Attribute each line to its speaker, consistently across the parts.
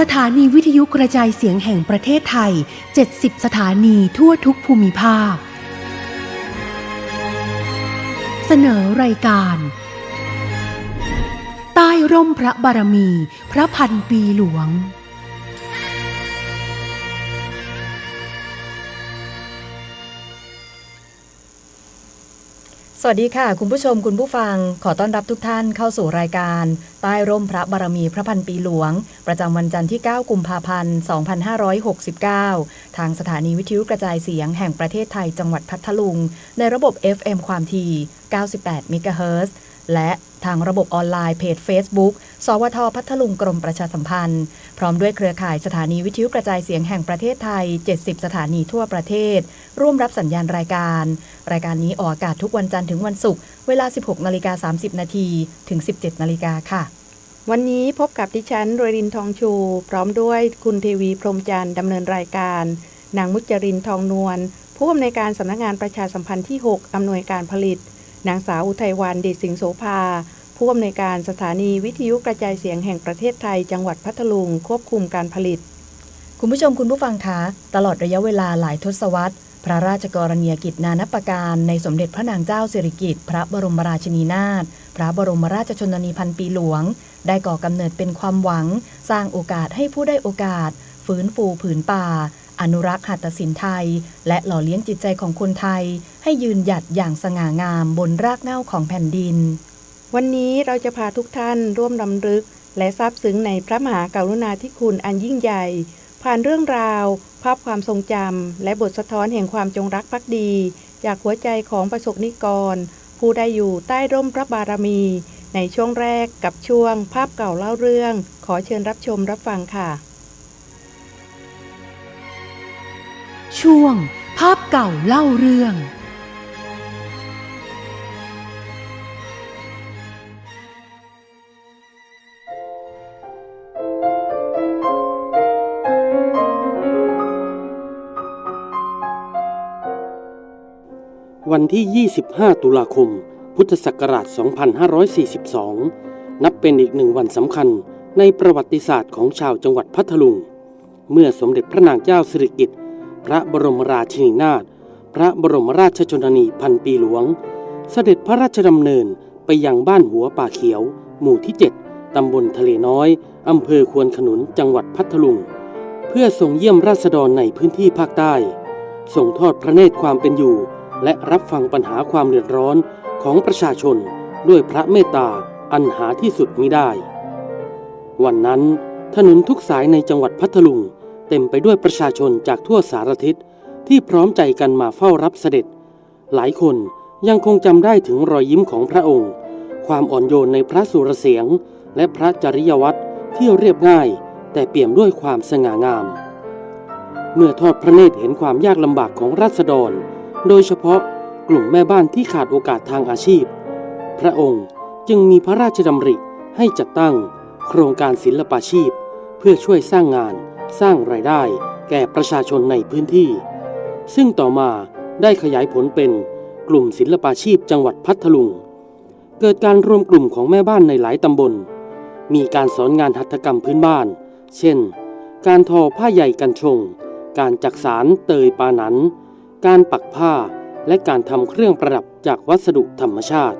Speaker 1: สถานีวิทยุกระจายเสียงแห่งประเทศไทย 70 สถานีทั่วทุกภูมิภาค เสนอรายการ ใต้ร่มพระบารมี พระพันปีหลวง
Speaker 2: สวัสดีค่ะ คุณผู้ชมคุณผู้ฟัง ขอต้อนรับทุกท่านเข้าสู่รายการ ใต้ร่มพระบารมีพระพันปีหลวง ประจำวันจันทร์ที่ 9 กุมภาพันธ์ 2569 ทางสถานีวิทยุกระจายเสียงแห่งประเทศไทยจังหวัดพัทลุง ในระบบ FM ความถี่ 98เมกะเฮิรตซ์ และทางระบบออนไลน์เพจ Facebook สวทพัทลุงกรมประชาสัมพันธ์ พร้อมด้วยเครือข่ายสถานีวิทยุกระจายเสียงแห่งประเทศไทย 70 สถานีทั่วประเทศ ร่วมรับสัญญาณรายการ รายการนี้ออกอากาศทุกวันจันทร์ถึงวันศุกร์เวลา 16นาฬิกา30นาทีถึง 17นาฬิกาค่ะ
Speaker 3: วันนี้พบกับดิฉันรวยรินทองชู พร้อมด้วยคุณเทวีพรมจันทร์ดำเนินรายการ นางมุจรินทองนวลผู้อำนวยการสำนักงานประชาสัมพันธ์ที่ 6อำนวยการผลิต นางสาวอุทัยวันเดชสิงโสภา ผู้อำนวยการสถานีวิทยุกระจายเสียงแห่งประเทศไทย จังหวัดพัทลุงควบคุมการผลิต
Speaker 2: คุณผู้ชมคุณผู้ฟังคะตลอดระยะเวลาหลายทศวรรษ พระราชกรณียกิจนานับประการในสมเด็จพระนางเจ้าสิริกิติ์พระบรมราชินีนาถพระบรมราชชนนีพันปีหลวง ได้ก่อกำเนิดเป็นความหวัง สร้างโอกาสให้ผู้ได้โอกาส ฟื้นฟูผืนป่า อนุรักษ์หัตถศิลป์ไทย และหล่อเลี้ยงจิตใจของคนไทย ให้ยืนหยัดอย่างสง่างามบนรากเหง้าของแผ่นดิน
Speaker 3: วันนี้เราจะพาทุกท่านร่วมรำลึก และซาบซึ้งในพระมหากรุณาธิคุณอันยิ่งใหญ่ ผ่านเรื่องราว ภาพความทรงจำและบทสะท้อนแห่งความจงรักภักดี จากหัวใจของประสบนิกร ผู้ได้อยู่ใต้ร่มพระบารมี ในช่วงแรกกับช่วง ภาพเก่าเล่าเรื่อง ขอเชิญรับชมรับฟังค่ะ
Speaker 1: ช่วง ภาพเก่าเล่าเรื่อง
Speaker 4: วันที่ 25 ตุลาคม พุทธศักราช 2542 นับเป็นอีกหนึ่งวันสำคัญในประวัติศาสตร์ของชาวจังหวัดพัทลุง เมื่อสมเด็จพระนางเจ้าสิริกิติ์ พระบรมราชินีนาถพระบรมราชชนนีพันปีหลวง เสด็จพระราชดำเนินไปยังบ้านหัวป่าเขียว หมู่ที่ 7 ตำบลทะเลน้อย อำเภอควนขนุนจังหวัดพัทลุง เพื่อทรงเยี่ยมราษฎรในพื้นที่ภาคใต้ ส่งทอดพระเนตรความเป็นอยู่ และรับฟังปัญหาความเดือดร้อนของประชาชนด้วยพระเมตตาอันหาที่สุดมิได้ วันนั้นถนนทุกสายในจังหวัดพัทลุง เต็มไปด้วยประชาชนจากทั่วสารทิศที่พร้อมใจกันมาเฝ้ารับเสด็จ หลายคนยังคงจำได้ถึงรอยยิ้มของพระองค์ ความอ่อนโยนในพระสุรเสียง และพระจริยวัตรที่เรียบง่าย แต่เปี่ยมด้วยความสง่างาม เมื่อทอดพระเนตรเห็นความยากลำบากของราษฎร โดยเฉพาะกลุ่มแม่บ้านที่ขาดโอกาสทางอาชีพ พระองค์จึงมีพระราชดำริให้จัดตั้ง โครงการศิลปาชีพ เพื่อช่วยสร้างงาน สร้างรายได้แก่ประชาชนในพื้นที่ ซึ่งต่อมาได้ขยายผลเป็นกลุ่มศิลปาชีพจังหวัดพัทลุง เกิดการรวมกลุ่มของแม่บ้านในหลายตำบล มีการสอนงานหัตถกรรมพื้นบ้าน เช่น การทอผ้าใหญ่กันชง การจักสารเตยปานัน การปักผ้า และการทำเครื่องประดับจากวัสดุธรรมชาติ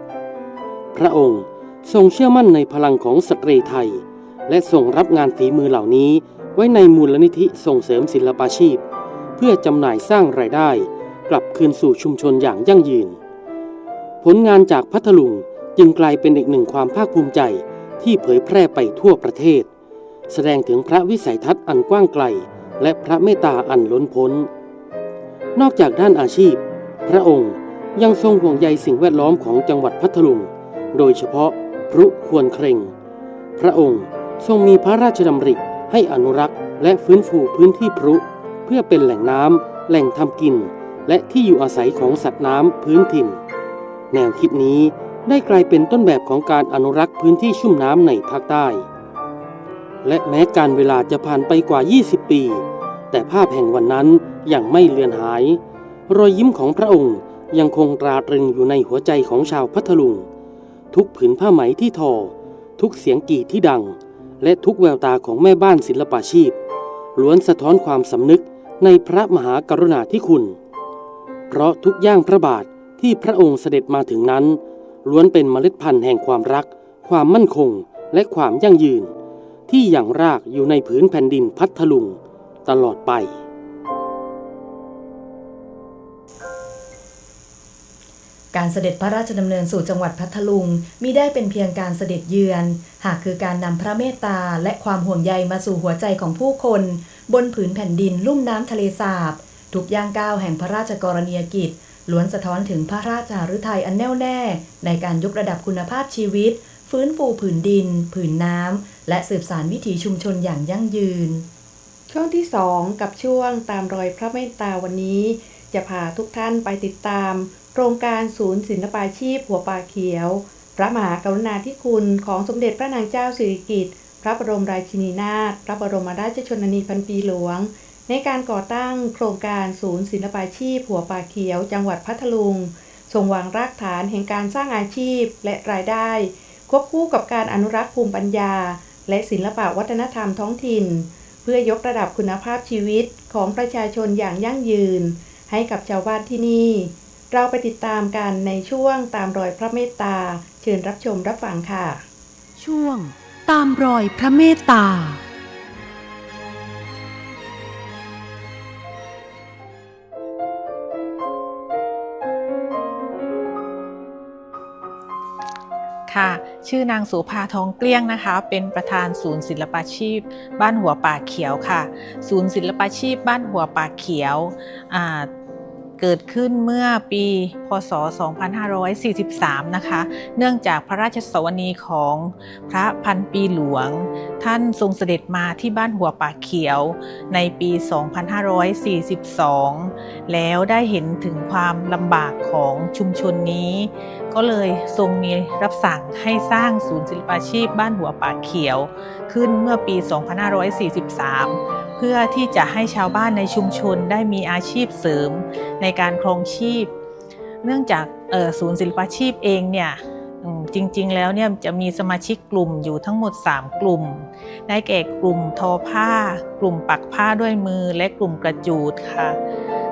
Speaker 4: พระองค์ทรงเชื่อมั่นในพลังของสตรีไทย และทรงรับงานฝีมือเหล่านี้ ไว้ในมูลนิธิส่งเสริมศิลปาชีพ เพื่อจำหน่ายสร้างรายได้ กลับคืนสู่ชุมชนอย่างยั่งยืน ผลงานจากพัทลุงจึงกลายเป็นอีกหนึ่งความภาคภูมิใจที่เผยแพร่ไปทั่วประเทศ แสดงถึงพระวิสัยทัศน์อันกว้างไกล และพระเมตตาอันล้นพ้น นอกจากด้านอาชีพ พระองค์ยังทรงห่วงใยสิ่งแวดล้อมของจังหวัดพัทลุง โดยเฉพาะพรุควรเคร่ง พระองค์ทรงมีพระราชดำริ ให้อนุรักษ์และฟื้นฟูพื้นที่พรุ เพื่อเป็นแหล่งน้ำแหล่งทำกิน และที่อยู่อาศัยของสัตว์น้ำพื้นถิ่น แนวคิดนี้ได้กลายเป็นต้นแบบของการอนุรักษ์พื้นที่ชุ่มน้ำในภาคใต้ และแม้การเวลาจะผ่านไปกว่า 20 ปี แต่ภาพแห่งวันนั้นยังไม่เลือนหาย รอยยิ้มของพระองค์ยังคงตราตรึงอยู่ในหัวใจของชาวพัทลุง ทุกผืนผ้าไหมที่ทอ ทุกเสียงกีดที่ดัง และทุกแววตาของแม่บ้านศิลปาชีพล้วนสะท้อนความสำนึกในพระมหากรุณาธิคุณ เพราะทุกย่างพระบาทที่พระองค์เสด็จมาถึงนั้น ล้วนเป็นเมล็ดพันธุ์แห่งความรัก ความมั่นคง และความยั่งยืน ที่อย่างรากอยู่ในผืนแผ่นดินพัทลุง ตลอดไป
Speaker 2: การเสด็จพระราชดำเนินสู่จังหวัดพัทลุงมิได้เป็นเพียงการเสด็จเยือน หากคือการนำพระเมตตาและความห่วงใยมาสู่หัวใจของผู้คน บนผืนแผ่นดินลุ่มน้ำทะเลสาบ ทุกย่างก้าวแห่งพระราชกรณียกิจ ล้วนสะท้อนถึงพระราชาฤทัยอันแน่วแน่ ในการยกระดับคุณภาพชีวิต ฟื้นฟูผืนดิน ผืนน้ำและสืบสานวิถีชุมชนอย่างยั่งยืน
Speaker 3: ช่วงที่2กับช่วงตามรอยพระเมตตาวันนี้ จะพาทุกท่านไปติดตาม โครงการศูนย์ศิลปาชีพหัวป่าเขียว พระมหากรุณาธิคุณของสมเด็จพระนางเจ้าสิริกิติ์ พระบรมราชินีนาถ พระบรมราชชนนีพันปีหลวง ในการก่อตั้งโครงการศูนย์ศิลปาชีพหัวป่าเขียว จังหวัดพัทลุงทรงวางรากฐานแห่งการสร้างอาชีพและรายได้ ควบคู่กับการอนุรักษ์ภูมิปัญญา และศิลปะวัฒนธรรมท้องถิ่น เพื่อยกระดับคุณภาพชีวิตของประชาชนอย่างยั่งยืน ให้กับชาวบ้านที่นี่ เราไปติดตามกันในช่วงตามรอยพระเมตตา เชิญรับชมรับฟังค่ะ
Speaker 1: ช่วงตามรอยพระเมตตา
Speaker 5: ค่ะ ชื่อนางโสุภาทองเกลี้ยงนะคะ เป็นประธานศูนย์ศิลปาชีพ บ้านหัวป่าเขียวค่ะ ศูนย์ศิลปาชีพ บ้านหัวป่าเขียวอ่า เกิดขึ้นเมื่อปี พศ 2543 นะคะ เนื่องจากพระราชสวนีของพระพันปีหลวง ท่านทรงเสด็จมาที่บ้านหัวป่าเขียวในปี 2542 แล้วได้เห็นถึงความลำบากของชุมชนนี้ ก็เลยทรงมีรับสั่งให้สร้างศูนย์ศิลปาชีพบ้านหัวป่าเขียว ขึ้นเมื่อปี 2543 พื่อที่จะให้ชาวบ้านในชุมชนได้มีอาชีพเสริมในการครองชีพ เนื่องจากศูนย์ศิลปาชีพเองเนี่ยจริงๆ แล้วเนี่ยจะมีสมาชิกกลุ่มอยู่ทั้งหมด 3 กลุ่ม ได้แก่กลุ่มทอผ้า กลุ่มปักผ้าด้วยมือและกลุ่มกระจูดค่ะ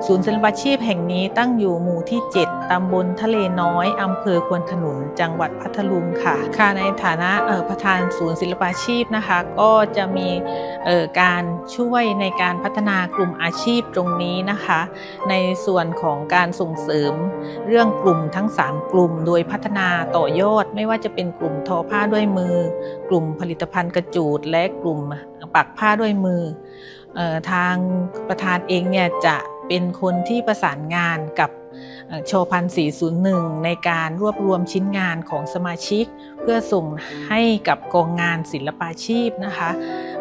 Speaker 5: ศูนย์ศิลปาชีพแห่งนี้ตั้งอยู่หมู่ที่ 7 ตำบลทะเลน้อย อำเภอควนขนุน จังหวัดพัทลุงค่ะ ค่ะ ในฐานะประธานศูนย์ศิลปาชีพนะคะ ก็จะมีการช่วยในการพัฒนากลุ่มอาชีพตรงนี้นะคะ ในส่วนของการส่งเสริมเรื่องกลุ่มทั้ง 3 กลุ่ม โดยพัฒนาต่อยอด ไม่ว่าจะเป็นกลุ่มทอผ้าด้วยมือ กลุ่มผลิตภัณฑ์กระจูด และกลุ่มปักผ้าด้วยมือออทางประธานเองเนี่ยจะ เป็นคนที่ประสานงานกับโชพัน401 ในการรวบรวมชิ้นงานของสมาชิก เพื่อส่งให้กับกองงานศิลปาชีพนะคะ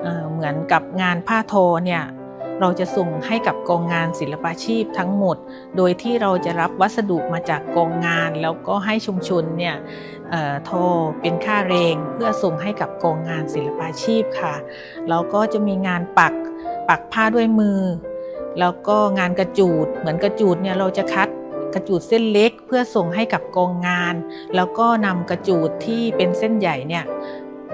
Speaker 5: เเหมือนกับงานผ้าทอเนี่ยเราจะส่งให้กับกองงานศิลปาชีพทั้งหมด โดยที่เราจะรับวัสดุมาจากกองงาน แล้วก็ให้ชุมชนเนี่ยเอ่อโทรเป็นค่าแรงเพื่อส่งให้กับกองงานศิลปาชีพค่ะ แล้วก็จะมีงานปักปักผ้าด้วยมือ แล้วก็งานกระจูดเหมือนกระจูดเนี่ยเราจะคัดกระจูดเส้นเล็กเพื่อส่งให้กับกองงาน แล้วก็นำกระจูดที่เป็นเส้นใหญ่เนี่ย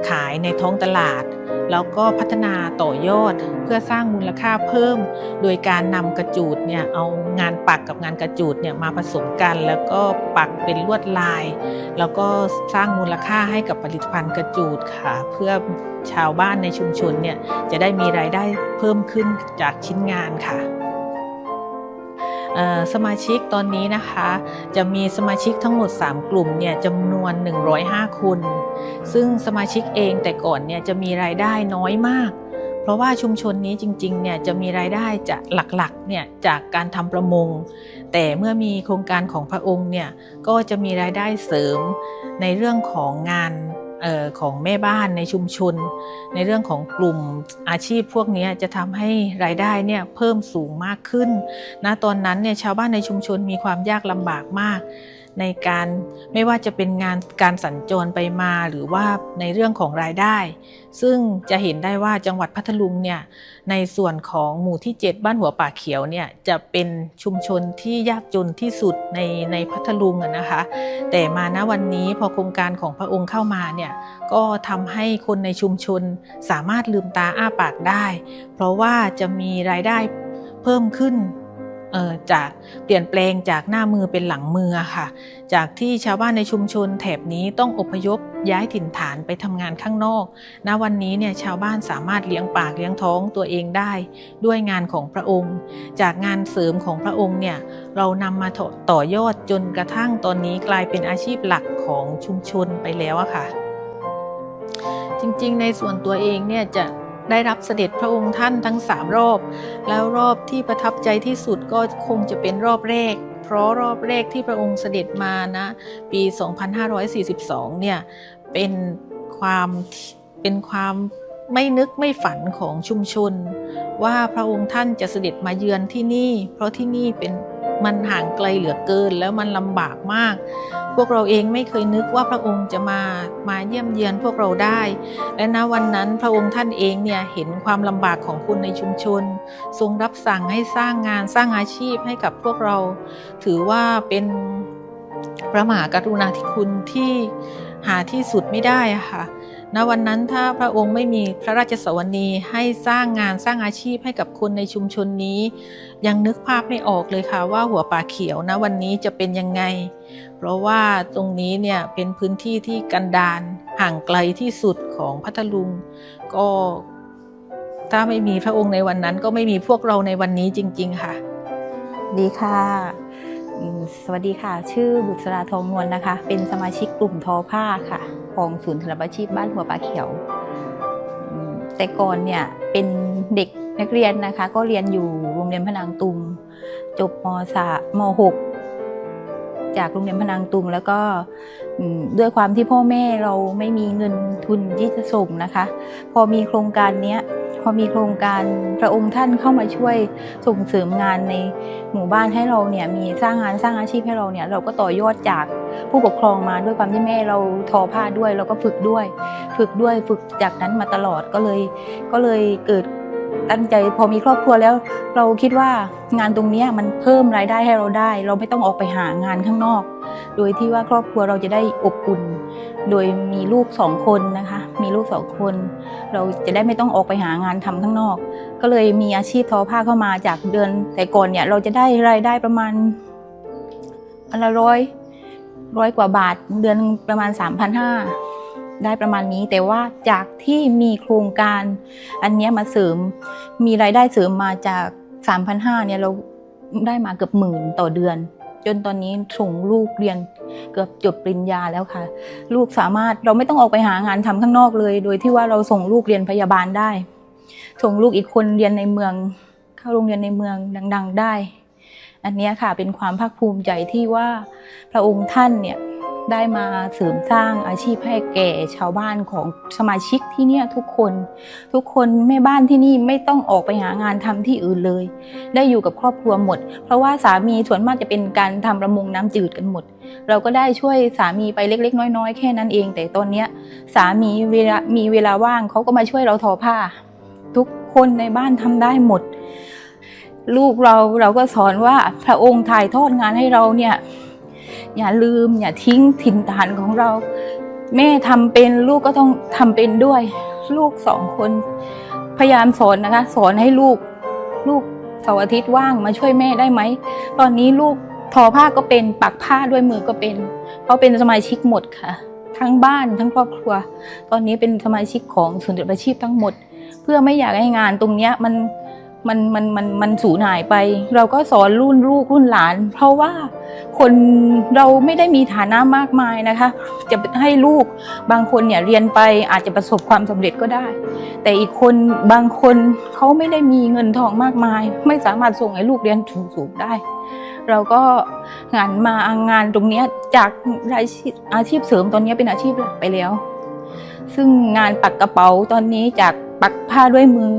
Speaker 5: ขายในท้องตลาด แล้วก็พัฒนาต่อยอดเพื่อสร้างมูลค่าเพิ่ม โดยการนำกระจูดเนี่ยเอางานปักกับงานกระจูดเนี่ยมาผสมกัน แล้วก็ปักเป็นลวดลาย แล้วก็สร้างมูลค่าให้กับผลิตภัณฑ์กระจูดค่ะ เพื่อชาวบ้านในชุมชนเนี่ยจะได้มีรายได้เพิ่มขึ้นจากชิ้นงานค่ะ สมาชิกตอนนี้นะคะ จะมีสมาชิกทั้งหมด 3 กลุ่มเนี่ยจำนวน 105 คน ซึ่งสมาชิกเองแต่ก่อนเนี่ยจะมีรายได้น้อยมาก เพราะว่าชุมชนนี้จริงๆเนี่ยจะมีรายได้จะหลักๆเนี่ยจากการทำประมง แต่เมื่อมีโครงการของพระองค์เนี่ยก็จะมีรายได้เสริมในเรื่องของงาน ของแม่บ้านในชุมชน ในเรื่องของกลุ่มอาชีพพวกนี้จะทำให้รายได้เนี่ยเพิ่มสูงมากขึ้นณตอนนั้นเนี่ยชาวบ้านในชุมชนมีความยากลำบากมาก ในการไม่ว่าจะเป็นงานการสัญจรไปมาหรือว่าในเรื่องของรายได้ ซึ่งจะเห็นได้ว่าจังหวัดพัทลุงเนี่ยในส่วนของหมู่ที่ 7 บ้านหัวป่าเขียวเนี่ยจะเป็นชุมชนที่ยากจนที่สุดในในพัทลุงนะคะ แต่มาณวันนี้พอโครงการของพระองค์เข้ามาเนี่ยก็ทำให้คนในชุมชนสามารถลืมตาอ้าปากได้ เพราะว่าจะมีรายได้เพิ่มขึ้น จากเปลี่ยนแปลงจากหน้ามือเป็นหลังมือค่ะ จากที่ชาวบ้านในชุมชนแถบนี้ต้องอพยพย้ายถิ่นฐานไปทำงานข้างนอก ณ วันนี้เนี่ยชาวบ้านสามารถเลี้ยงปากเลี้ยงท้องตัวเองได้ ด้วยงานของพระองค์ จากงานเสริมของพระองค์เนี่ยเรานำมาต่อตอยอดจนกระทั่งตอนนี้กลายเป็นอาชีพหลักของชุมชนไปแล้วอะค่ะ จริงๆ ในส่วนตัวเองเนี่ยจะ ได้รับเสด็จพระองค์ท่านทั้งสามรอบ แล้วรอบที่ประทับใจที่สุดก็คงจะเป็นรอบแรก เพราะรอบแรกที่พระองค์เสด็จมานะ ปี 2542 เนี่ย เป็นความเป็นความไม่นึกไม่ฝันของชุมชน ว่าพระองค์ท่านจะเสด็จมาเยือนที่นี่ เพราะที่นี่เป็นมันห่างไกลเหลือเกินแล้วมันลำบากมาก พวกเราเองไม่เคยนึกว่าพระองค์จะมามาเยี่ยมเยียนพวกเราได้ และณวันนั้นพระองค์ท่านเองเนี่ยเห็นความลำบากของคนในชุมชน ทรงรับสั่งให้สร้างงานสร้างอาชีพให้กับพวกเรา ถือว่าเป็นพระมหากรุณาธิคุณที่หาที่สุดไม่ได้อะค่ะ ณ วันนั้นถ้าพระองค์ไม่มีพระราชสวนีให้สร้างงานสร้างอาชีพให้กับคนในชุมชนนี้ ยังนึกภาพไม่ออกเลยค่ะว่าหัวป่าเขียวณวันนี้จะเป็นยังไง ราะว่าตรงนี้เนี่ยเป็นพื้นที่ที่กันดารห่างไกลที่สุดของพัทลุง ก็ถ้าไม่มีพระองค์ในวันนั้น ก็ไม่มีพวกเราในวันนี้จริง ๆ ค่ะ
Speaker 6: ดีค่ะ สวัสดีค่ะ ชื่อบุษราทองนวลนะคะ เป็นสมาชิกกลุ่มทอผ้าค่ะ ของศูนย์ศิลปาชีพบ้านหัวปลาเขียว แต่ก่อนเนี่ยเป็นเด็กนักเรียนนะคะ ก็เรียนอยู่โรงเรียนพนางตุม จบมสาม จากโรงเรียนพนางตุมแล้วก็ด้วยความที่พ่อแม่เราไม่มีเงินทุนที่จะส่งนะคะ พอมีโครงการเนี้ยพอมีโครงการพระองค์ท่านเข้ามาช่วยส่งเสริมงานในหมู่บ้านให้เราเนี่ยมีสร้างงานสร้างอาชีพให้เราเนี่ยเราก็ต่อยอดจากผู้ปกครองมาด้วยความที่แม่เราทอผ้าด้วยเราก็ฝึกด้วย ฝึกด้วยฝึกจากนั้นมาตลอดก็เลยก็เลยเกิด ตั้งใจพอมีครอบครัวแล้ว เราคิดว่างานตรงนี้มันเพิ่มรายได้ให้เราได้ เราไม่ต้องออกไปหางานข้างนอก โดยที่ว่าครอบครัวเราจะได้อบอุ่น โดยมีลูกสองคนนะคะ มีลูกสองคน เราจะได้ไม่ต้องออกไปหางานทำข้างนอก ก็เลยมีอาชีพทอผ้าเข้ามาจากเดือนแต่ก่อนเนี่ยเราจะได้รายได้ประมาณอันละร้อยร้อยกว่าบาทเดือนประมาณ3,500 ได้ประมาณนี้ แต่ว่าจากที่มีโครงการ อันนี้มาเสริม มีรายได้เสริมมาจาก3,500เนี่ยเราได้มาเกือบหมื่นต่อเดือน จนตอนนี้ส่งลูกเรียนเกือบจบปริญญาแล้วค่ะ ลูกสามารถเราไม่ต้องออกไปหางานทำข้างนอกเลย โดยที่ว่าเราส่งลูกเรียนพยาบาลได้ ส่งลูกอีกคนเรียนในเมือง เข้าโรงเรียนในเมืองดัง ๆ ได้ อันนี้ค่ะเป็นความภาคภูมิใจที่ว่าพระองค์ท่านเนี่ย ได้มาเสริมสร้างอาชีพให้แก่ชาวบ้านของสมาชิกที่เนี่ยทุกคน ทุกคนแม่บ้านที่นี่ไม่ต้องออกไปหางานทำที่อื่นเลย ได้อยู่กับครอบครัวหมด เพราะว่าสามีส่วนมากจะเป็นการทำประมงน้ำจืดกันหมด เราก็ได้ช่วยสามีไปเล็ก ๆ น้อย ๆ แค่นั้นเอง แต่ตอนเนี้ยสามีเวลามีเวลาว่างเขาก็มาช่วยเราทอผ้า ทุกคนในบ้านทำได้หมด ลูกเราเราก็สอนว่าพระองค์ถ่ายทอดงานให้เราเนี่ย อย่าลืม อย่าทิ้งถิ่นฐานของเรา แม่ทำเป็นลูกก็ต้องทำเป็นด้วย ลูกสองคน พยายามสอนนะคะ สอนให้ลูก ลูกเสาร์อาทิตย์ว่างมาช่วยแม่ได้ไหม ตอนนี้ลูกทอผ้าก็เป็นปักผ้าด้วยมือก็เป็นเพราเป็นสมาชิกหมดค่ะ ทั้งบ้านทั้งครอบครัว ตอนนี้เป็นสมาชิกของศูนย์อาชีพทั้งหมด เพื่อไม่อยากให้งานตรงเนี้ยมัน มันมันมันมันสูญหายไป เราก็สอนรุ่นลูกรุ่นหลาน เพราะว่าคนเราไม่ได้มีฐานะมากมายนะคะ จะให้ลูกบางคนเนี่ยเรียนไปอาจจะประสบความสำเร็จก็ได้ แต่อีกคนบางคนเขาไม่ได้มีเงินทองมากมาย ไม่สามารถส่งให้ลูกเรียนสูงได้ เราก็งานมางานตรงนี้จากรายอาชีพเสริมตอนนี้เป็นอาชีพหลักไปแล้ว ซึ่งงานปักกระเป๋าตอนนี้จากปักผ้าด้วยมือ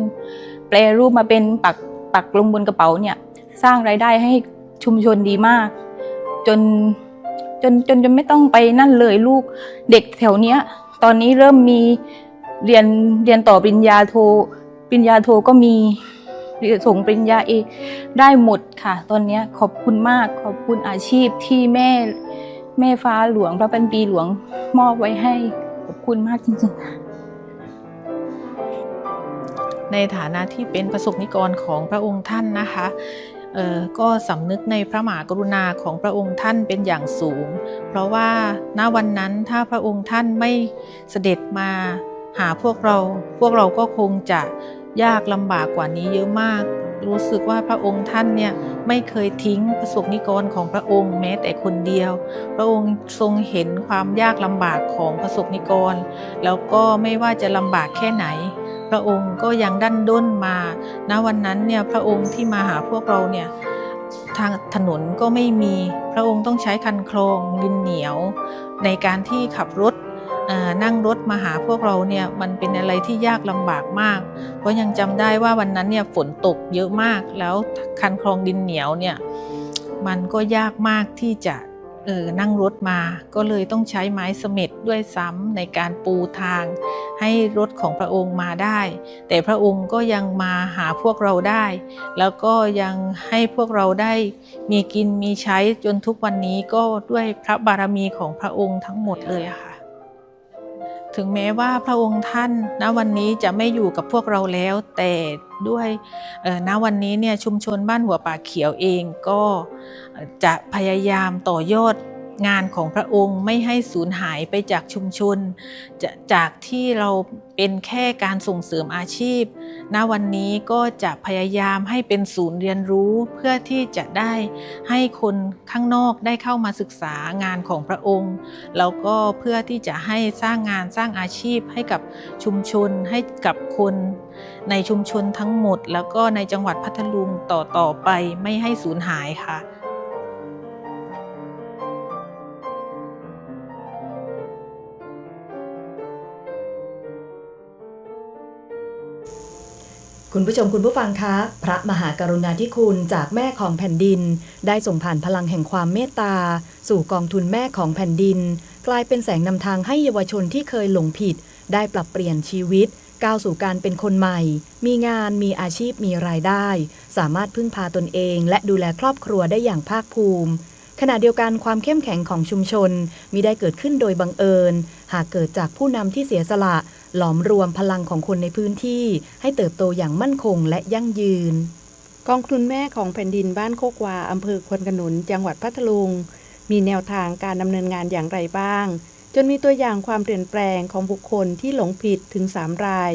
Speaker 6: แปลรูปมาเป็นปักปักลงบนกระเป๋าเนี่ย สร้างรายได้ให้ชุมชนดีมาก จนจนจนจนไม่ต้องไปนั่นเลยลูกเด็กแถวเนี้ย ตอนนี้เริ่มมีเรียนเรียนต่อปริญญาโทปริญญาโทก็มีส่งปริญญาเอกได้หมดค่ะ ตอนเนี้ยขอบคุณมากขอบคุณอาชีพที่แม่แม่ฟ้าหลวงพระพันปีหลวงมอบไว้ให้ขอบคุณมากจริงๆ
Speaker 5: ในฐานะที่เป็นประสบนิกรของพระองค์ท่านนะคะก็สำนึกในพระมหากรุณาของพระองค์ท่านเป็นอย่างสูง เพราะว่าณวันนั้นถ้าพระองค์ท่านไม่เสด็จมาหาพวกเรา พวกเราก็คงจะยากลำบากกว่านี้เยอะมาก รู้สึกว่าพระองค์ท่านเนี่ยไม่เคยทิ้งประสบนิกรของพระองค์แม้แต่คนเดียว พระองค์ทรงเห็นความยากลำบากของประสบนิกร แล้วก็ไม่ว่าจะลำบากแค่ไหน พระองค์ก็ยังดันด้นมาณวันนั้นเนี่ยพระองค์ที่มาหาพวกเราเนี่ยทางถนนก็ไม่มีพระองค์ต้องใช้คันโคลงดินเหนียว ในการที่ขับรถนั่งรถมาหาพวกเราเนี่ยมันเป็นอะไรที่ยากลำบากมาก เพราะยังจำได้ว่าวันนั้นเนี่ยฝนตกเยอะมากแล้วคันคลองดินเหนียวเนี่ยมันก็ยากมากที่จะ เออนั่งรถมา ก็เลยต้องใช้ไม้เสม็ดด้วยซ้ำในการปูทาง ให้รถของพระองค์มาได้ แต่พระองค์ก็ยังมาหาพวกเราได้ แล้วก็ยังให้พวกเราได้มีกินมีใช้จนทุกวันนี้ก็ด้วยพระบารมีของพระองค์ทั้งหมดเลยค่ะ ถึงแม้ว่าพระองค์ท่านณวันนี้จะไม่อยู่กับพวกเราแล้ว แต่ด้วยณวันนี้เนี่ยชุมชนบ้านหัวป่าเขียวเองก็จะพยายามต่อยอด งานของพระองค์ไม่ให้สูญหายไปจากชุมชนจจากที่เราเป็นแค่การส่งเสริมอาชีพ ณ วันนี้ก็จะพยายามให้เป็นศูนย์เรียนรู้เพื่อที่จะได้ให้คนข้างนอกได้เข้ามาศึกษางานของพระองค์ แล้วก็เพื่อที่จะให้สร้างงานสร้างอาชีพให้กับชุมชนให้กับคนในชุมชนทั้งหมด แล้วก็ในจังหวัดพัทลุงต่อต่อไปไม่ให้สูญหายค่ะ
Speaker 2: คุณผู้ชมคุณผู้ฟังคะ พระมหากรุณาธิคุณจากแม่ของแผ่นดิน ได้ส่งผ่านพลังแห่งความเมตตา สู่กองทุนแม่ของแผ่นดิน กลายเป็นแสงนำทางให้เยาวชนที่เคยหลงผิด ได้ปรับเปลี่ยนชีวิต ก้าวสู่การเป็นคนใหม่ มีงานมีอาชีพมีรายได้ สามารถพึ่งพาตนเอง และดูแลครอบครัวได้อย่างภาคภูมิ ขณะเดียวกันความเข้มแข็งของชุมชนมิได้เกิดขึ้นโดยบังเอิญ หากเกิดจากผู้นำที่เสียสละ หลอมรวมพลังของคนในพื้นที่ ให้เติบโตอย่างมั่นคงและยั่งยืน
Speaker 3: กองทุนแม่ของแผ่นดินบ้านโคกวาอำเภอควนขนุน จังหวัดพัทลุง มีแนวทางการดำเนินงานอย่างไรบ้าง จนมีตัวอย่างความเปลี่ยนแปลงของบุคคลที่หลงผิดถึง 3 ราย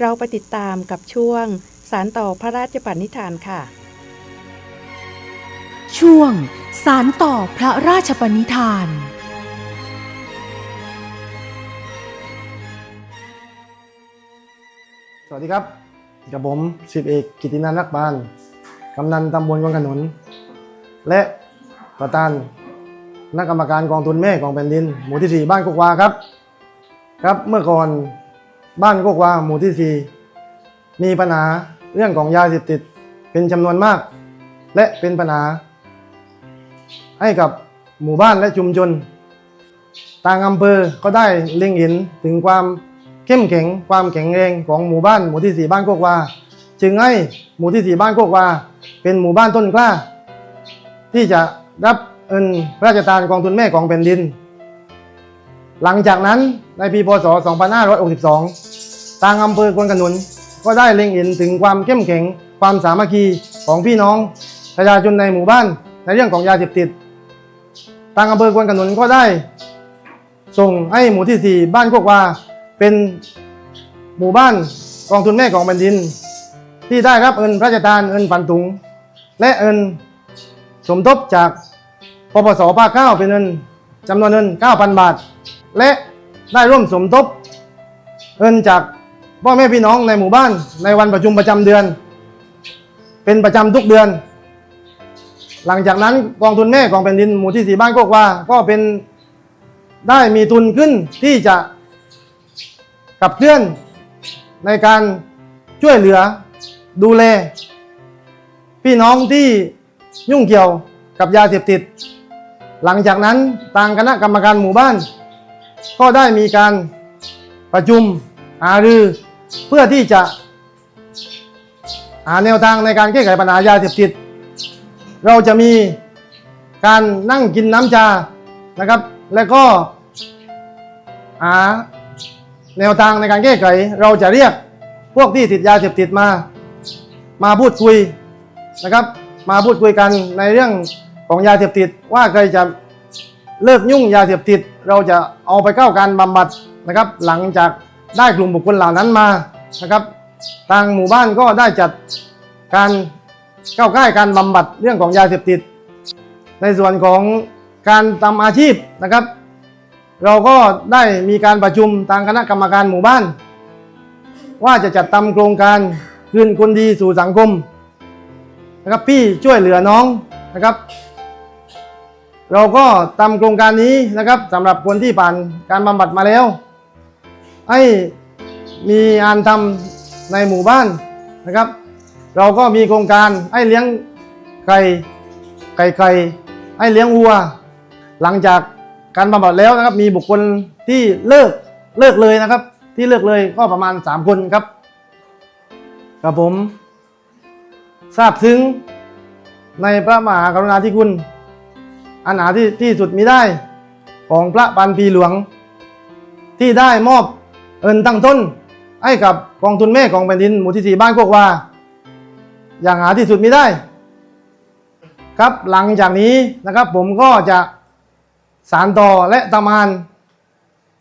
Speaker 3: เราไปติดตามกับช่วง สารต่อพระราชปณิธานค่ะ
Speaker 1: ช่วงสารต่อพระราชปณิธาน
Speaker 7: สวัสดีครับกับผมสิบเอกกิตินันรักบานกำนันตำบลวังขนุน และประธานคณะกรรมการกองทุนแม่ของแผ่นดิน หมู่ที่ 4 บ้านกกวาครับ ครับเมื่อก่อนบ้านกกวาหมู่ที่ 4 มีปัญหาเรื่องของยาเสพติดเป็นจำนวนมาก และเป็นปัญหา ให้กับหมู่บ้านและชุมชนทางอำเภอก็ได้เล็งเห็นถึงความเข้มแข็งความแข็งแรงของหมู่บ้านหมู่ที่ 4 บ้านโคกวาจึงให้หมู่ที่ 4 บ้านโคกวาเป็นหมู่บ้านต้นกล้า ที่จะรับเงินพระราชทานกองทุนแม่ของแผ่นดิน หลังจากนั้นในปีพศ 2562 ทางอำเภอควนขนุนก็ได้เล็งเห็นถึงความเข้มแข็งความสามัคคีของพี่น้องประชาชนในหมู่บ้านในเรื่องของยาเสพติดางอำเภอควนขนุนก็ได้ ส่งให้หมู่ที่ 4 บ้านโคกวาเป็นหมู่บ้านกองทุนแม่ของแผ่นดิน ที่ได้รับเงินพระราชทานเงินฝันถุง และเงินสมทบจากปปสภาคเก้าเป็นเงินจำนวนเงิน 9,000 บาท และได้ร่วมสมทบเงินจากพ่อแม่พี่น้องในหมู่บ้านในวันประชุมประจำเดือน เป็นประจำทุกเดือน หลังจากนั้นกองทุนแม่ของแผ่นดินหมู่ที่สี่บ้านโคกว่าก็เป็นได้มีทุนขึ้นที่จะขับเคลื่อนในการช่วยเหลือดูแล พี่น้องที่ยุ่งเกี่ยวกับยาเสพติด หลังจากนั้นทางคณะกรรมการหมู่บ้าน ก็ได้มีการประชุมหารือเพื่อที่จะหาแนวทางในการแก้ไขปัญหายาเสพติด เราจะมีการนั่งกินน้ำชานะครับ แล้วก็หาแนวทางในการแก้ไข เราจะเรียกพวกที่ติดยาเสพติดมา มาพูดคุยนะครับ มาพูดคุยกันในเรื่องของยาเสพติด ว่าใครจะเลิกยุ่งยาเสพติด เราจะเอาไปเข้าการบำบัดนะครับ หลังจากได้กลุ่มบุคคลเหล่านั้นมานะครับ ทางหมู่บ้านก็ได้จัดการ เข้าใกล้การบำบัดเรื่องของยาเสพติด ในส่วนของการทำอาชีพนะครับ เราก็ได้มีการประชุมทางคณะกรรมการหมู่บ้าน ว่าจะจัดทำโครงการคืนคนดีสู่สังคมนะครับพี่ช่วยเหลือน้องนะครับ เราก็ทำโครงการนี้นะครับสำหรับคนที่ผ่านการบำบัดมาแล้ว ให้มีงานทำในหมู่บ้านนะครับ เราก็มีโครงการให้เลี้ยงไก่ไก่ไก่ให้เลี้ยงวัว หลังจากการบำบัดแล้วนะครับ มีบุคคลที่เลิกเลิกเลยนะครับ ที่เลิกเลยก็ประมาณ 3 คนครับกับผมทราบซึ้งในพระมหากรุณาธิคุณอันหาที่ที่สุดมีได้ของพระปันปีหลวง ที่ได้มอบเงินตั้งต้นให้กับกองทุนแม่ของแผ่นดินหมู่ที่สี่บ้านโคกวา อย่างหาที่สุดไมีได้ ครับหลังจากนี้นะครับผมก็จะสารต่อและทำงาน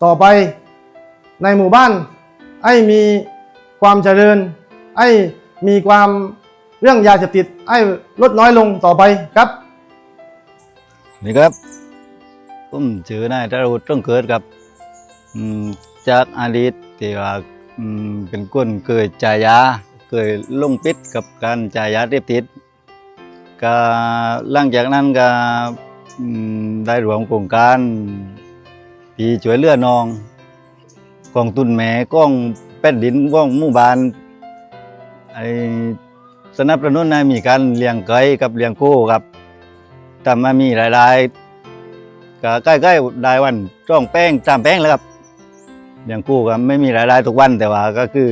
Speaker 7: ต่อไปในหมู่บ้านให้มีความเจริญให้มีความเรื่องยาเสพติดให้ลดน้อยลงต่อไปครับ
Speaker 8: นี่ครับผมชื่อนายตรุษต้องเกิดครับจากอดีตที่ว่าเป็นคนเคยจ่ายา เคยลงปิดกับการจ่ายยาเสพติดก็หลังจากนั้นก็ได้รวมโครงการพี่ช่วยเลือน้องกองทุนแม่กองแป้นดินกองหมู่บ้านไอสนับสนุนให้มีการเลี้ยงไก่กับเลี้ยงโคครับแต่มามีรายได้ก็ใกล้ๆได้วันจ้องแป้งตามแป้งแล้วครับอย่างกู้ก็ไม่มีรายได้ทุกวันแต่ว่าก็คือ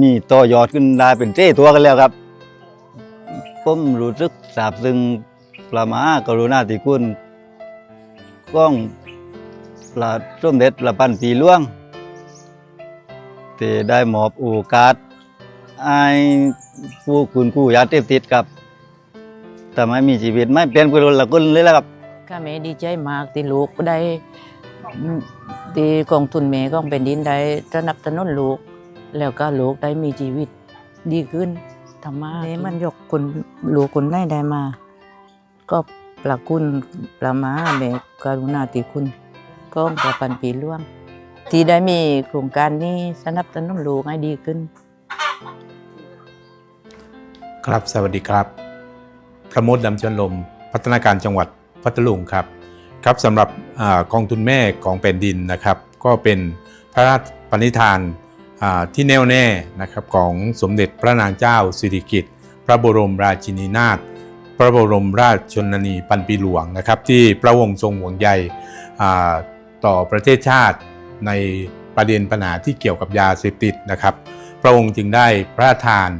Speaker 8: มีต่อยอดขึ้นได้เป็นเจ้ตัวกันแล้วครับผมรู้สึกซาบซึ้งพระมากรุณาธิคุณก้องพระส้มเด็จพระพันปีล่วงที่ได้หมอบโอกาสให้ผู้คุณกู้ยาเสพติดครับ แต่ไม่มีชีวิตไม่เปลี่ยนคนละคนเลยละครับ
Speaker 9: ก็แม่ดีใจมากที่ลูกได้อืมที่กองทุนแม่ของเป็นดินได้สนับสนุนลูก แล้วก็ลูกได้มีชีวิตดีขึ้นธรรมะแม่มันยกคนลูกคนได้ได้มา ก็ประคุณประมาแม่กรุณาธิคุณก้องประปันปีล่วง ที่ได้มีโครงการนี้สนับสนุนลูกให้ดีขึ้น
Speaker 10: ครับสวัสดีครับประโมทดำชนลม พัฒนาการจังหวัดพัทลุงครับ ครับสำหรับอากองทุนแม่ของแผ่นดินนะครับ ก็เป็นพระราชปณิธานอ่า ที่แน่วแน่นะครับของสมเด็จพระนางเจ้าสิริกิติ์พระบรมราชินีนาถพระบรมราชชนนีพันปีหลวงนะครับ ที่พระองค์ทรงห่วงใยต่อประเทศชาติในประเด็นปัญหาที่เกี่ยวกับยาเสพติดนะครับ พระองค์จึงได้พระราชทาน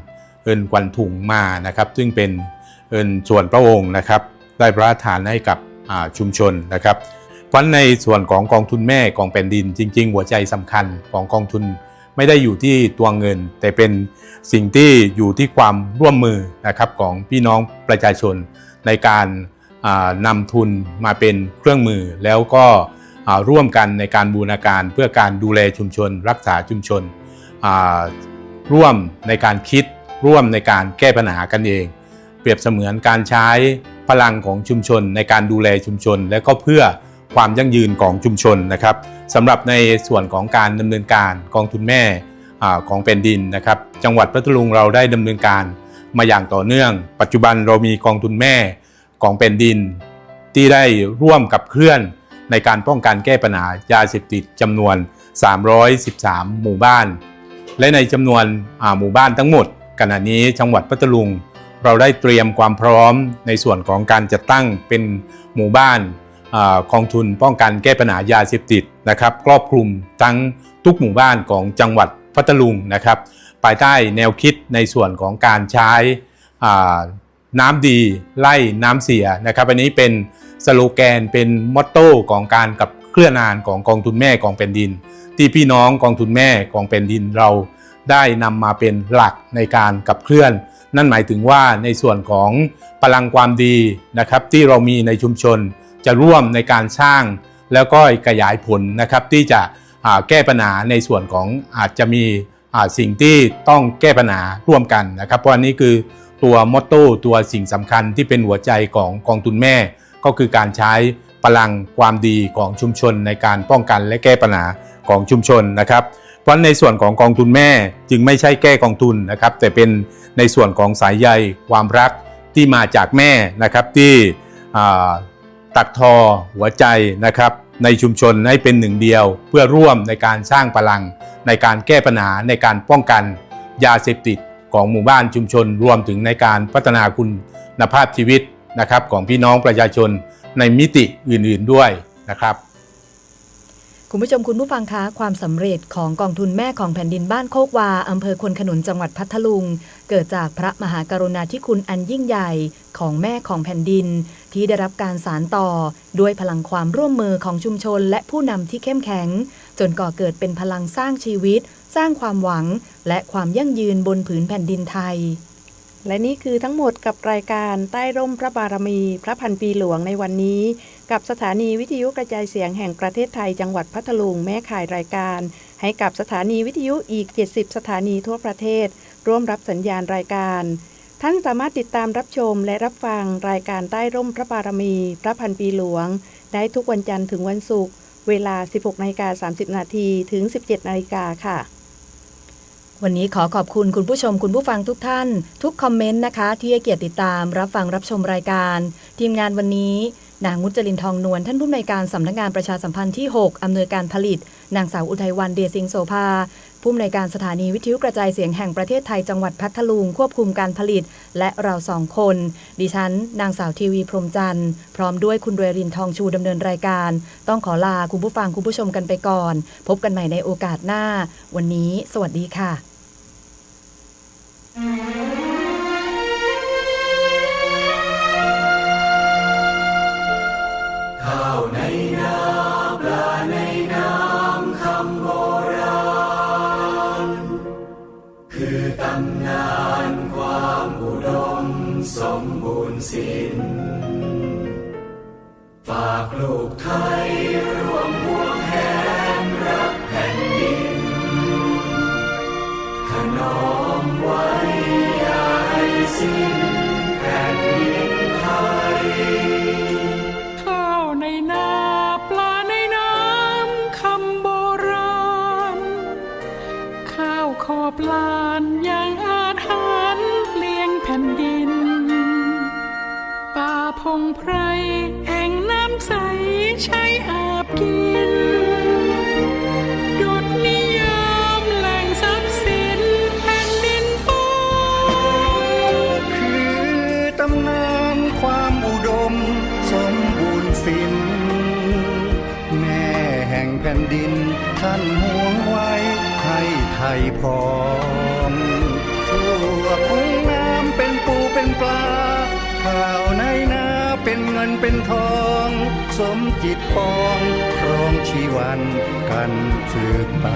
Speaker 10: เอินควันถุงมานะครับซึ่งเป็นเอินส่วนพระองค์นะครับ ได้พระราชทานให้กับชุมชนนะครับ เพราะในส่วนของกองทุนแม่ของแผ่นดินจริง ๆ หัวใจสำคัญของกองทุน ไม่ได้อยู่ที่ตัวเงิน แต่เป็นสิ่งที่อยู่ที่ความร่วมมือนะครับของพี่น้องประชาชนในการนำทุนมาเป็นเครื่องมือ แล้วก็ร่วมกันในการบูรณาการเพื่อการดูแลชุมชน รักษาชุมชน ร่วมในการคิดร่วมในการแก้ปัญหากันเอง เปรียบเสมือนการใช้พลังของชุมชนในการดูแลชุมชน และก็เพื่อ ความยั่งยืนของชุมชนนะครับสำหรับในส่วนของการดำเนินการกองทุนแม่อของแผ่นดินนะครับ จังหวัดพัทลุงเราได้ดำเนินการมาอย่างต่อเนื่อง ปัจจุบันเรามีกองทุนแม่ของแผ่นดิน ที่ได้ร่วมกับเคลื่อนในการป้องกันแก้ปัญหายาเสพติดจำนวน 313 หมู่บ้าน และในจำนวนหมู่บ้านทั้งหมดขณะนี้จังหวัดพัทลุง เราได้เตรียมความพร้อมในส่วนของการจัดตั้งเป็นหมู่บ้าน กองทุนป้องกันแก้ปัญหายาเสพติดนะครับครอบคลุมทั้งทุกหมู่บ้านของจังหวัดพัทลุงนะครับภายใต้แนวคิดในส่วนของการใช้น้ำดีไล่น้ำเสียนะครับอันนี้เป็นสโลแกนเป็นมอตโต้ของการกับเคลื่อนงานของกองทุนแม่ของแผ่นดิน ที่พี่น้องกองทุนแม่ของแผ่นดินเราได้นำมาเป็นหลักในการขับเคลื่อน นั่นหมายถึงว่าในส่วนของพลังความดีนะครับที่เรามีในชุมชน จะร่วมในการสร้างแล้วก็ขยายผลนะครับที่จะแก้ปัญหาในส่วนของอาจจะมีสิ่งที่ต้องแก้ปัญหาร่วมกันนะครับ เพราะอันนี้คือตัวมอตโต้ตัวสิ่งสำคัญที่เป็นหัวใจของกองทุนแม่ ก็คือการใช้พลังความดีของชุมชนในการป้องกันและแก้ปัญหาของชุมชนนะครับ เพราะในส่วนของกองทุนแม่จึงไม่ใช่แก้กองทุนนะครับ แต่เป็นในส่วนของสายใยความรักที่มาจากแม่นะครับที่ ตักทอหัวใจนะครับ ในชุมชนให้เป็นหนึ่งเดียว เพื่อร่วมในการสร้างพลัง ในการแก้ปัญหาในการป้องกันยาเสพติดของหมู่บ้านชุมชน รวมถึงในการพัฒนาคุณภาพชีวิตนะครับของพี่น้องประชาชนในมิติอื่นๆด้วยนะครับ
Speaker 2: คุณผู้ชมคุณผู้ฟังคะ ความสำเร็จของกองทุนแม่ของแผ่นดินบ้านโคกวาอำเภอควนขนุนจังหวัดพัทลุง เกิดจากพระมหากรุณาธิคุณอันยิ่งใหญ่ของแม่ของแผ่นดิน ที่ได้รับการสารต่อ ด้วยพลังความร่วมมือของชุมชน และผู้นำที่เข้มแข็ง จนก่อเกิดเป็นพลังสร้างชีวิต สร้างความหวัง และความยั่งยืนบนผืนแผ่นดินไทย
Speaker 3: และนี่คือทั้งหมดกับรายการใต้ร่มพระบารมี พระพันปีหลวงในวันนี้ กับสถานีวิทยุกระจายเสียงแห่งประเทศไทยจังหวัดพัทลุงแม่ข่ายรายการ ให้กับสถานีวิทยุอีก 70 สถานีทั่วประเทศ ร่วมรับสัญญาณรายการ ท่านสามารถติดตามรับชมและรับฟังรายการใต้ร่มพระบารมี พระพันปีหลวง ได้ทุกวันจันทร์ถึงวันศุกร์เวลา 16นาฬิกา30 นาทีถึง 17นาฬิกาค่ะ
Speaker 2: วันนี้ขอขอบคุณคุณผู้ชมคุณผู้ฟังทุกท่าน ทุกคอมเมนต์นะคะ ที่ให้เกียรติติดตามรับฟังรับชมรายการ ทีมงานวันนี้ นางมุจลินทองนวลท่านผู้อำนวยการสำนักงานประชาสัมพันธ์ที่ 6 อำนวยการผลิต นางสาวอุทัยวันเดชสิงห์โสภาผู้อำนวยการสถานีวิทยุกระจายเสียงแห่งประเทศไทยจังหวัดพัทลุงควบคุมการผลิต และเราสองคน ดิฉัน นางสาวทีวีพรมจันทร์พร้อมด้วยคุณเรรินทองชูดำเนินรายการ ต้องขอลาคุณผู้ฟังคุณผู้ชมกันไปก่อน พบกันใหม่ในโอกาสหน้า วันนี้ สวัสดีค่ะ
Speaker 11: สิน้นฝากลูกไทยร่วมห่วงแหนรักแผ่นดินขนอมไว้อย่าให้สิ้น
Speaker 12: ป่าพงไพรแอ่งน้ำใสใช้อาบกินดุดนิยมแหล่งทรัพย์สินแผ่นดินปอง
Speaker 11: คือตำนานความอุดมสมบูรณ์สิ้นแม่แห่งแผ่นดินท่านห่วงไว้ให้ไทยพอ เป็นเงินเป็นทอง สมจิตปองครองชีวันกันสืบไป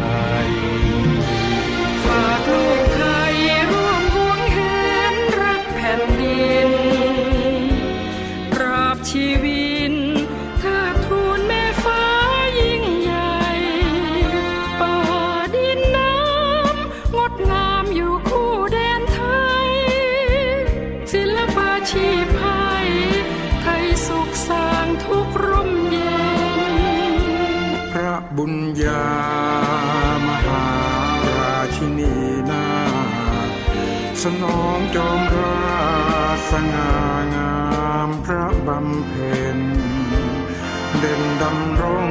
Speaker 12: สน
Speaker 11: องจอมราสง่างามพระบำเพ็ญเด่นดำรง